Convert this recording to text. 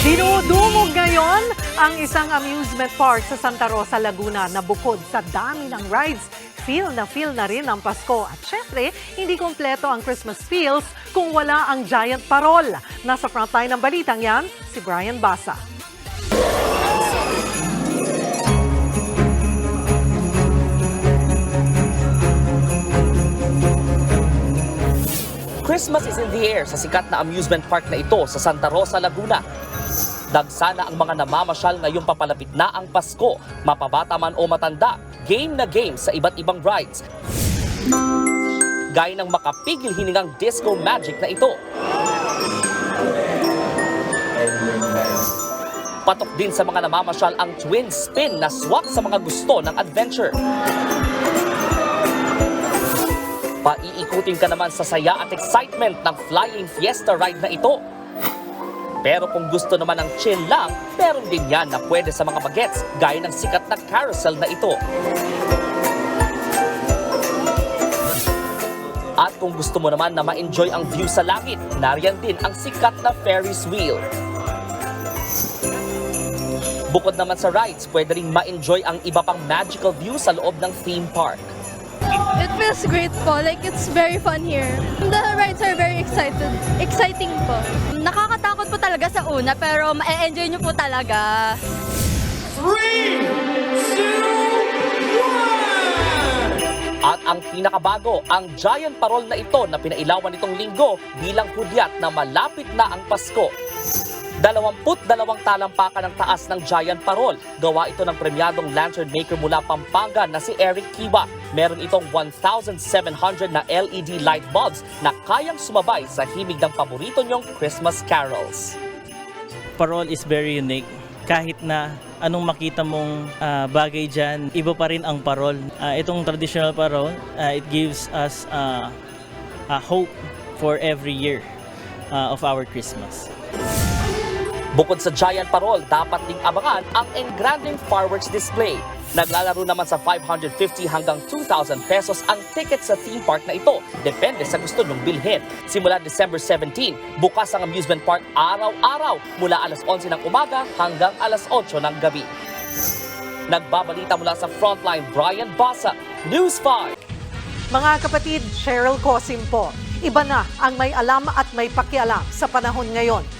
Dinudumog ngayon ang isang amusement park sa Santa Rosa, Laguna na bukod sa dami ng rides, feel na feel na rin ang Pasko. At syempre, hindi kompleto ang Christmas feels kung wala ang giant parol. Nasa frontline ng balitang yan, si Brian Basa. Christmas is in the air sa sikat na amusement park na ito sa Santa Rosa, Laguna. Dagsana ang mga namamasyal ngayong papalapit na ang Pasko, mapabata man o matanda, game na game sa iba't ibang rides. Gaya ng makapigil hiningang disco magic na ito. Patok din sa mga namamasyal ang twin spin na swak sa mga gusto ng adventure. Paiikutin ka naman sa saya at excitement ng Flying Fiesta ride na ito. Pero kung gusto naman ng chill lang, meron din yan na pwede sa mga bagets gaya ng sikat na carousel na ito. At kung gusto mo naman na ma-enjoy ang view sa langit, nariyan din ang sikat na Ferris wheel. Bukod naman sa rides, pwede rin ma-enjoy ang iba pang magical view sa loob ng theme park. It feels great po. Like, it's very fun here. The rides are very excited. Exciting po. Nakakatakot po talaga sa una, pero ma-enjoy nyo po talaga. At ang pinakabago, ang giant parol na ito na pinailawan nitong linggo bilang hudyat na malapit na ang Pasko. 22 talampakan ang taas ng giant parol. Gawa ito ng premyadong lantern maker mula Pampanga na si Eric Kiwa. Meron itong 1,700 na LED light bulbs na kayang sumabay sa himig ng paborito niyong Christmas carols. parol is very unique. Kahit na anong makita mong ah, bagay dyan, iba pa rin ang parol. Ah, itong traditional parol, ah, it gives us ah, a hope for every year ah, of our Christmas. Bukod sa giant parol, dapat ding abangan ang engranding fireworks display. Naglalaro naman sa 550 hanggang 2,000 pesos ang ticket sa theme park na ito. Depende sa gusto nyong bilhin. Simula December 17, bukas ang amusement park araw-araw mula alas 11 ng umaga hanggang alas 8 ng gabi. Nagbabalita mula sa Frontline, Brian Basa, News 5. Mga kapatid, Cheryl Cosim po. Iba na ang may alam at may pakialam sa panahon ngayon.